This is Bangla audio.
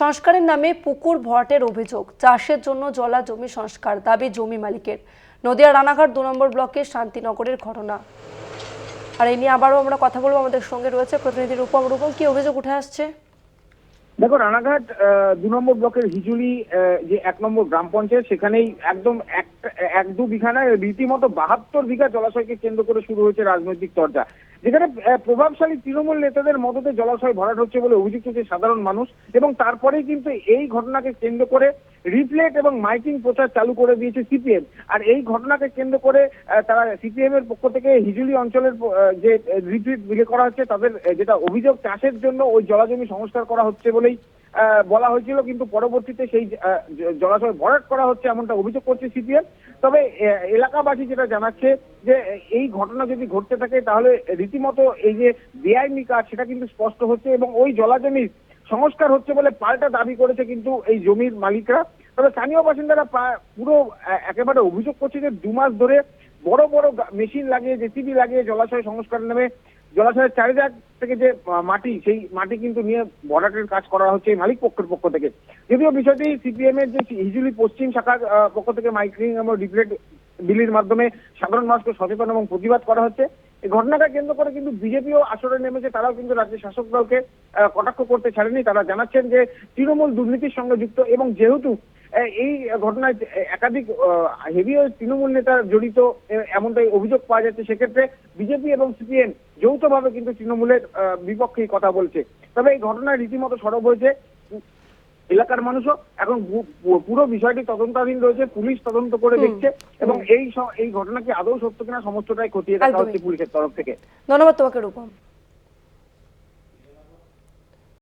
সংস্কারের নামে পুকুর ভরাটের অভিযোগ। চাষের জন্য জলা জমি সংস্কার দাবি জমি মালিকের। নদিয়া রানাঘাট দু নম্বর ব্লকের শান্তিনগরের ঘটনা। আর এই নিয়ে আবারও আমরা কথা বলব। আমাদের সঙ্গে রয়েছে প্রতিনিধি রূপম। রূপম, কি অভিযোগ উঠে আসছে? দেখো, রানাঘাট দু নম্বর ব্লকের হিজুলি যে এক নম্বর গ্রাম পঞ্চায়েত, সেখানেই একদম এক এক দু বিঘা নয় রীতিমতো বাহাত্তর বিঘা জলাশয়কে কেন্দ্র করে শুরু হয়েছে রাজনৈতিক চর্চা। যেখানে প্রভাবশালী তৃণমূল নেতাদের মদতে জলাশয় ভরাট হচ্ছে বলে অভিযোগ করছে সাধারণ মানুষ এবং তারপরেই কিন্তু এই ঘটনাকে কেন্দ্র করে রিপ্লেট এবং মাইকিং প্রচার চালু করে দিয়েছে সিপিএম। আর এই ঘটনাকে কেন্দ্র করে তারা সিপিএম এর পক্ষ থেকে হিজুলি অঞ্চলের যে রিট্রিট বিলে করা হচ্ছে, তাদের যেটা অভিযোগ চাষের জন্য ওই জলাজমি সংস্কার করা হচ্ছে বলেই বলা হয়েছিল। কিন্তু পরবর্তীতে সেই জলাশয় ভরাট করা হচ্ছে এমনটা অভিযোগ করছে সিপিএম। তবে এলাকাবাসী যেটা জানাচ্ছে যে এই ঘটনা যদি ঘটতে থাকে, তাহলে রীতিমতো এই যে বেআইনি কাজ, সেটা কিন্তু স্পষ্ট হচ্ছে এবং ওই জলাজমির সংস্কার হচ্ছে বলে পাল্টা দাবি করেছে কিন্তু এই জমির মালিকরা। তবে স্থানীয় বাসিন্দারা পুরো একেবারে অভিযোগ করছে যে দু মাস ধরে বড় বড় মেশিন লাগিয়ে, জেসিবি লাগিয়ে জলাশয় সংস্কার নামে জলাশয়ের চারিদিক থেকে যে মাটি, সেই মাটি কিন্তু নিয়ে ভরাটের কাজ করা হচ্ছে এই মালিক পক্ষের পক্ষ থেকে। যদিও বিষয়টি সিপিএম এর যে হিজুলি পশ্চিম শাখার পক্ষ থেকে মাইক্রিং এবং ডিপ্লেট বিলির মাধ্যমে সাধারণ মানুষকে সচেতন এবং প্রতিবাদ করা হচ্ছে। এই ঘটনাটা কেন্দ্র করে কিন্তু বিজেপিও আসরে নেমেছে, তারাও কিন্তু রাজ্যের শাসক দলকে কটাক্ষ করতে ছাড়েনি। তারা জানাচ্ছেন যে তৃণমূল দুর্নীতির সঙ্গে যুক্ত এবং যেহেতু এই ঘটনায় একাধিক হেভি তৃণমূল নেতা জড়িত এমনটাই অভিযোগ পাওয়া যাচ্ছে, সেক্ষেত্রে বিজেপি এবং সিপিএম যৌথভাবে কিন্তু তৃণমূলের বিপক্ষেই কথা বলছে। তবে এই ঘটনায় রীতিমতো সরব হয়েছে। এলাকার মানুষও এখন পুরো বিষয়টি তদন্তাধীন রয়েছে পুলিশ তদন্ত করে দেখছে এবং এই এই ঘটনা কি আদৌ সত্য কিনা সমস্তটাই খতিয়ে দেখা হচ্ছে পুলিশের তরফ থেকে। ধন্যবাদ তোমাকে রূপম।